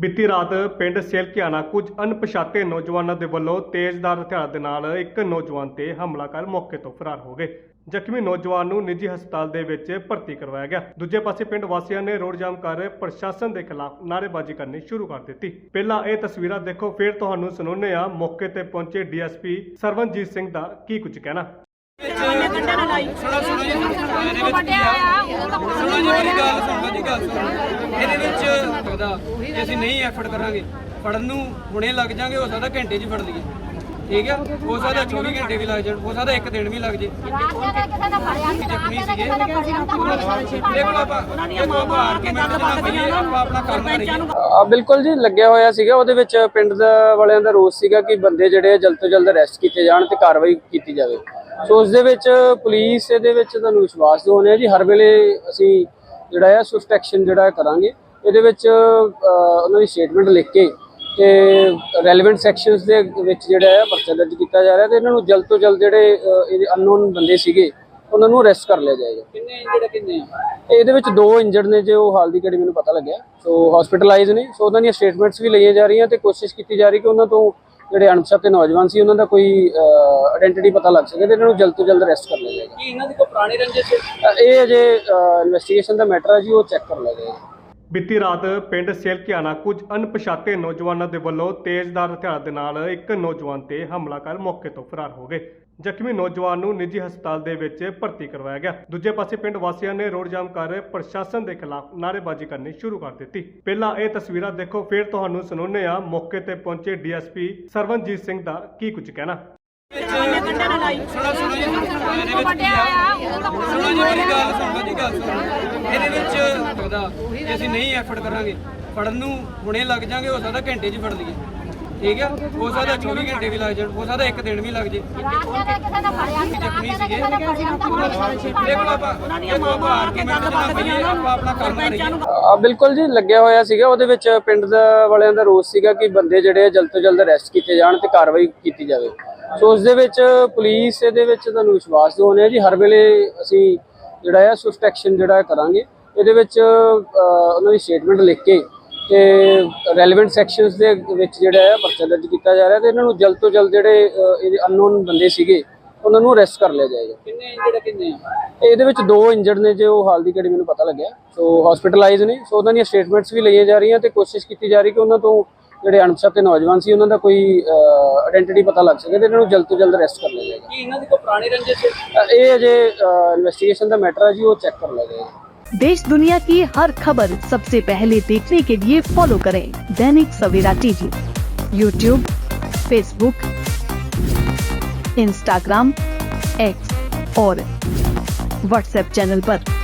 ਬੀਤੀ ਰਾਤ ਪਿੰਡ ਸੇਲਕਿਆਣਾ ਕੁਝ ਅਣਪਛਾਤੇ ਨੌਜਵਾਨਾਂ ਦੇ ਵੱਲੋਂ ਤੇਜ਼ਧਾਰ ਹਥਿਆਰ ਦੇ ਨਾਲ ਇੱਕ ਨੌਜਵਾਨ ਤੇ ਹਮਲਾ ਕਰ ਮੌਕੇ ਤੋਂ ਫਰਾਰ ਹੋ ਗਏ। ਜ਼ਖਮੀ ਨੌਜਵਾਨ ਨੂੰ ਨਿੱਜੀ ਹਸਪਤਾਲ ਦੇ ਵਿੱਚ ਭਰਤੀ ਕਰਵਾਇਆ ਗਿਆ। ਦੂਜੇ ਪਾਸੇ ਪਿੰਡ ਵਾਸੀਆਂ ਨੇ ਰੋਡ ਜਾਮ ਕਰ ਪ੍ਰਸ਼ਾਸਨ ਦੇ ਖਿਲਾਫ ਨਾਅਰੇਬਾਜ਼ੀ ਕਰਨੀ ਸ਼ੁਰੂ ਕਰ ਦਿੱਤੀ। ਪਹਿਲਾਂ ਇਹ ਤਸਵੀਰਾਂ ਦੇਖੋ, ਫਿਰ ਤੁਹਾਨੂੰ ਸੁਣਾਉਂਦੇ ਆ ਮੌਕੇ ਤੇ ਪਹੁੰਚੇ ਡੀਐਸਪੀ ਸਰਵਨਜੀਤ ਸਿੰਘ ਦਾ ਕੀ ਕੁਝ ਕਹਿਣਾ। ਸੁਣੋ ਸੁਣੋ ਜੀ ਇਹਦੇ ਵਿੱਚ ਕੀ ਆ ਸੁਣੋ ਜੀ ਮੇਰੀ ਗੱਲ ਸੁਣੋ ਜੀ ਗੱਲ ਸੁਣੋ ਇਹਦੇ ਵਿੱਚ ਲੱਗਦਾ ਕਿ ਅਸੀਂ ਨਹੀਂ ਐਫਰਟ ਕਰਾਂਗੇ ਫੜਨ ਨੂੰ ਹੁਣੇ ਲੱਗ ਜਾਾਂਗੇ ਹੋ ਸਕਦਾ ਘੰਟੇ 'ਚ ਫੜ ਲਈਏ ਠੀਕ ਹੈ ਹੋ ਸਕਦਾ 24 ਘੰਟੇ ਵੀ ਲੱਗ ਜਾਣ ਹੋ ਸਕਦਾ ਇੱਕ ਦਿਨ ਵੀ ਲੱਗ ਜੇ ਜ਼ਖਮੀ ਸੀਗੇ ਦੇਖੋ ਆਪਾਂ ਦੇਖੋ ਆਪਾਂ ਆਰਗੂਮੈਂਟ ਨਾ ਪਈਏ ਆਪਾਂ ਆਪਣਾ ਕੰਮ ਕਰੀਏ ਆ ਬਿਲਕੁਲ ਜੀ, ਲੱਗਿਆ ਹੋਇਆ ਸੀਗਾ। ਉਹਦੇ ਵਿੱਚ ਪਿੰਡ ਵਾਲਿਆਂ ਦਾ ਰੋਸ ਸੀਗਾ ਕਿ ਬੰਦੇ ਜਿਹੜੇ ਜਲਦ ਤੋਂ ਜਲਦ ਅਰੈਸਟ ਕੀਤੇ ਜਾਣ ਤੇ ਕਾਰਵਾਈ ਕੀਤੀ ਜਾਵੇ। ਸੋ ਉਸ ਦੇ ਵਿੱਚ ਪੁਲਿਸ ਇਹਦੇ ਵਿੱਚ ਤੁਹਾਨੂੰ ਵਿਸ਼ਵਾਸ ਦਿਵਾਉਂਦੇ ਆ ਜੀ ਹਰ ਵੇਲੇ ਅਸੀਂ ਜਿਹੜਾ ਆ ਸਵਿਫਟ ਐਕਸ਼ਨ ਜਿਹੜਾ ਕਰਾਂਗੇ। ਇਹਦੇ ਵਿੱਚ ਉਹਨਾਂ ਦੀ ਸਟੇਟਮੈਂਟ ਲਿਖ ਕੇ ਤੇ ਰੈਲੇਵੈਂਟ ਸੈਕਸ਼ਨਸ ਦੇ ਵਿੱਚ ਜਿਹੜਾ ਆ ਪਰਚਾ ਦਰਜ ਕੀਤਾ ਜਾ ਰਿਹਾ ਤੇ ਇਹਨਾਂ ਨੂੰ ਜਲਦ ਤੋਂ ਜਲਦ ਜਿਹੜੇ ਇਹਦੇ ਅਨਨੋਨ ਬੰਦੇ ਸੀਗੇ ਉਹਨਾਂ ਨੂੰ ਅਰੈਸਟ ਕਰ ਲਿਆ ਜਾਏਗਾ। ਕਿੰਨੇ ਜਿਹੜੇ ਕਿੰਨੇ ਇਹਦੇ ਵਿੱਚ ਦੋ ਇੰਜਰਡ ਨੇ ਜੋ ਹਾਲ ਦੀ ਘੜੀ ਮੈਨੂੰ ਪਤਾ ਲੱਗਿਆ। ਸੋ ਹਸਪੀਟਲਾਈਜ਼ ਨੇ ਸੋ ਉਹਨਾਂ ਦੀਆਂ ਸਟੇਟਮੈਂਟਸ ਵੀ ਲਈਆਂ ਜਾ ਰਹੀਆਂ ਤੇ ਕੋਸ਼ਿਸ਼ ਕੀਤੀ ਜਾ ਰਹੀ ਕਿ ਉਹਨਾਂ ਤੋਂ ਜਿਹੜੇ ਅਣਪਛਾਤੇ ਨੌਜਵਾਨ ਸੀ ਉਹਨਾਂ ਦਾ ਕੋਈ ਆਇਡੈਂਟੀਟੀ ਪਤਾ ਲੱਗ ਸਕੇ ਤੇ ਇਹਨਾਂ ਨੂੰ ਜਲਦ ਤੋਂ ਜਲਦ ਅਰੈਸਟ ਕਰ ਲਿਆ ਜਾਏਗਾ। ਕੀ ਇਹਨਾਂ ਦੀ ਕੋਈ ਪੁਰਾਣੀ ਰੰਜਿਸ਼ ਇਹ ਅਜੇ ਇਨਵੈਸਟੀਗੇਸ਼ਨ ਦਾ ਮੈਟਰ ਹੈ ਜੀ ਉਹ ਚੈੱਕ ਕਰ ਲਿਆ ਜਾਏਗਾ। ਬੀਤੀ ਰਾਤ ਪਿੰਡ ਸੇਲਕਿਆਣਾ ਕੁਝ ਅਣਪਛਾਤੇ ਨੌਜਵਾਨਾਂ ਦੇ ਵੱਲੋਂ ਤੇਜ਼ਧਾਰ ਹਥਿਆਰ ਦੇ ਨਾਲ ਇੱਕ ਨੌਜਵਾਨ ਤੇ ਹਮਲਾ ਕਰ ਮੌਕੇ ਤੋਂ ਫਰਾਰ ਹੋ ਗਏ। ਜ਼ਖਮੀ ਨੌਜਵਾਨ ਨੂੰ ਨਿੱਜੀ ਹਸਪਤਾਲ ਦੇ ਵਿੱਚ ਭਰਤੀ ਕਰਵਾਇਆ ਗਿਆ। ਦੂਜੇ ਪਾਸੇ ਪਿੰਡ ਵਾਸੀਆਂ ਨੇ ਰੋਡ ਜਾਮ ਕਰ ਪ੍ਰਸ਼ਾਸਨ ਦੇ ਖਿਲਾਫ ਨਾਅਰੇਬਾਜ਼ੀ ਕਰਨੀ ਸ਼ੁਰੂ ਕਰ ਦਿੱਤੀ। ਪਹਿਲਾਂ ਇਹ ਤਸਵੀਰਾਂ ਦੇਖੋ, ਫਿਰ ਤੁਹਾਨੂੰ ਸੁਣਾਉਂਦੇ ਆ ਮੌਕੇ ਤੇ ਪਹੁੰਚੇ ਡੀਐਸਪੀ ਸਰਵਨਜੀਤ ਸਿੰਘ ਦਾ ਕੀ ਕੁਝ ਕਹਿਣਾ। ਸੁਣੋ ਜੀ ਮੇਰੀ ਗੱਲ ਸੁਣੋ ਜੀ ਗੱਲ ਸੁਣੋ। ਇਹਦੇ ਵਿੱਚ ਲੱਗਦਾ ਕਿ ਅਸੀਂ ਨਹੀਂ ਐਫਰਟ ਕਰਾਂਗੇ ਫੜਨ ਨੂੰ ਹੁਣੇ ਲੱਗ ਜਾਾਂਗੇ ਹੋ ਸਕਦਾ ਘੰਟੇ 'ਚ ਹੀ ਫੜ ਲਈਏ। ਠੀਕ ਹੈ ਹੋ ਸਕਦਾ 24 ਘੰਟੇ ਵੀ ਲੱਗ ਜਾਣ ਹੋ ਸਕਦਾ ਇੱਕ ਦਿਨ ਵੀ ਲੱਗ ਜੇ। ਜ਼ਖਮੀ ਸੀਗੇ ਦੇਖੋ ਆਪਾਂ ਦੇਖੋ ਆਪਾਂ ਆਰਗੂਮੈਂਟ ਨਾ ਪਈਏ ਆਪਾਂ ਆਪਣਾ ਕੰਮ ਕਰੀਏ। ਆ ਬਿਲਕੁਲ ਜੀ ਲੱਗਿਆ ਹੋਇਆ ਸੀਗਾ ਉਹਦੇ ਵਿੱਚ ਪਿੰਡ ਦਾ ਵਾਲਿਆਂ ਦਾ ਰੋਸ ਸੀਗਾ ਕਿ ਬੰਦੇ ਜਿਹੜੇ ਆ ਜਲਦ ਤੋਂ ਜਲਦ ਅਰੈਸਟ ਕੀਤੇ ਜਾਣ ਤੇ ਕਾਰਵਾਈ ਕੀਤੀ ਜਾਵੇ। ਸੋ ਉਸ ਦੇ ਵਿੱਚ ਪੁਲਿਸ ਇਹਦੇ ਵਿੱਚ ਤੁਹਾਨੂੰ ਵਿਸ਼ਵਾਸ ਦਿਵਾਉਂਦੇ ਆ ਜੀ ਹਰ ਵੇਲੇ ਅਸੀਂ ਜਿਹੜਾ ਆ ਸਵਿਫਟ ਐਕਸ਼ਨ ਜਿਹੜਾ ਕਰਾਂਗੇ। ਇਹਦੇ ਵਿੱਚ ਉਹਨਾਂ ਦੀ ਸਟੇਟਮੈਂਟ ਲਿਖ ਕੇ ਤੇ ਰੈਲੇਵੈਂਟ ਸੈਕਸ਼ਨਸ ਦੇ ਵਿੱਚ ਜਿਹੜਾ ਆ ਪਰਚਾ ਦਰਜ ਕੀਤਾ ਜਾ ਰਿਹਾ ਤੇ ਇਹਨਾਂ ਨੂੰ ਜਲਦ ਤੋਂ ਜਲਦ ਜਿਹੜੇ ਇਹਦੇ ਅਨਨੋਨ ਬੰਦੇ ਸੀਗੇ ਉਹਨਾਂ ਨੂੰ ਅਰੈਸਟ ਕਰ ਲਿਆ ਜਾਏਗਾ। ਕਿੰਨੇ ਜਿਹੜੇ ਕਿੰਨੇ? ਇਹਦੇ ਵਿੱਚ ਦੋ ਇੰਜਰਡ ਨੇ ਜੋ ਹਾਲ ਦੀ ਘੜੀ ਮੈਨੂੰ ਪਤਾ ਲੱਗਿਆ। ਸੋ ਹਸਪੀਟਲਾਈਜ਼ ਨੇ ਸੋ ਉਹਨਾਂ ਦੀਆਂ ਸਟੇਟਮੈਂਟਸ ਵੀ ਲਈਆਂ ਜਾ ਰਹੀਆਂ ਤੇ ਕੋਸ਼ਿਸ਼ ਕੀਤੀ ਜਾ ਰਹੀ ਕਿ ਉਹਨਾਂ ਤੋਂ ਜਿਹੜੇ ਅਣਪਛਾਤੇ ਨੌਜਵਾਨ ਸੀ ਉਹਨਾਂ ਦਾ ਕੋਈ ਆਇਡੈਂਟੀਟੀ ਪਤਾ ਲੱਗ ਸਕੇ ਤੇ ਇਹਨਾਂ ਨੂੰ ਜਲਦ ਤੋਂ ਜਲਦ ਅਰੈਸਟ ਕਰ ਲਿਆ ਜਾਏਗਾ ਕੀ ਇਹਨਾਂ ਦੀ ਕੋਈ ਪੁਰਾਣੀ ਰੰਜਿਸ਼ ਅ, ਇਹ ਅਜੇ ਇਨਵੈਸਟੀਗੇਸ਼ਨ ਦਾ ਮੈਟਰ ਹੈ ਜੀ ਉਹ ਚੈੱਕ ਕਰ ਲਿਆ ਜਾਏਗਾ देश दुनिया की हर खबर सबसे पहले देखने के लिए फॉलो करें Dainik Savera TV YouTube Facebook Instagram X और व्हाट्सएप चैनल पर।